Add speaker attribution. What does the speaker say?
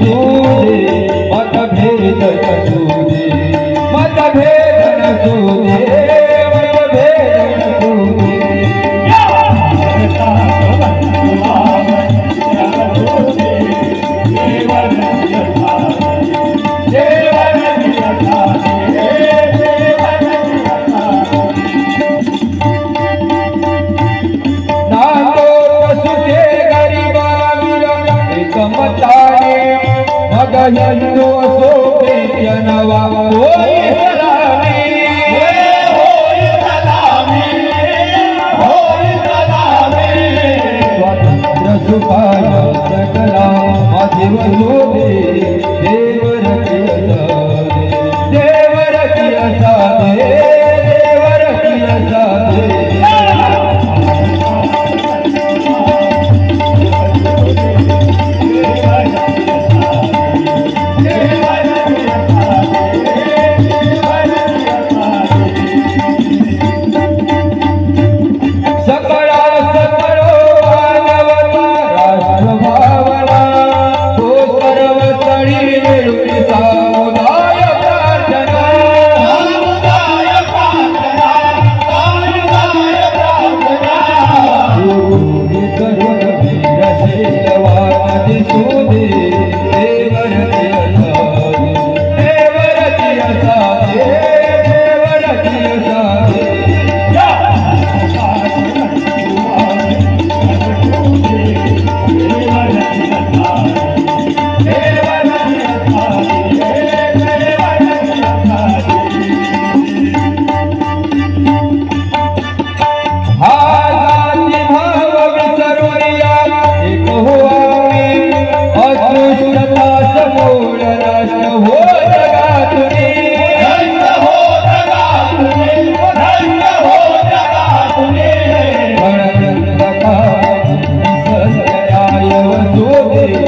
Speaker 1: Oh. Hindu સોપે જનવા. હોય સલામી. સ્વતંત્ર સુખાય સકલા. અધિવસો Hey.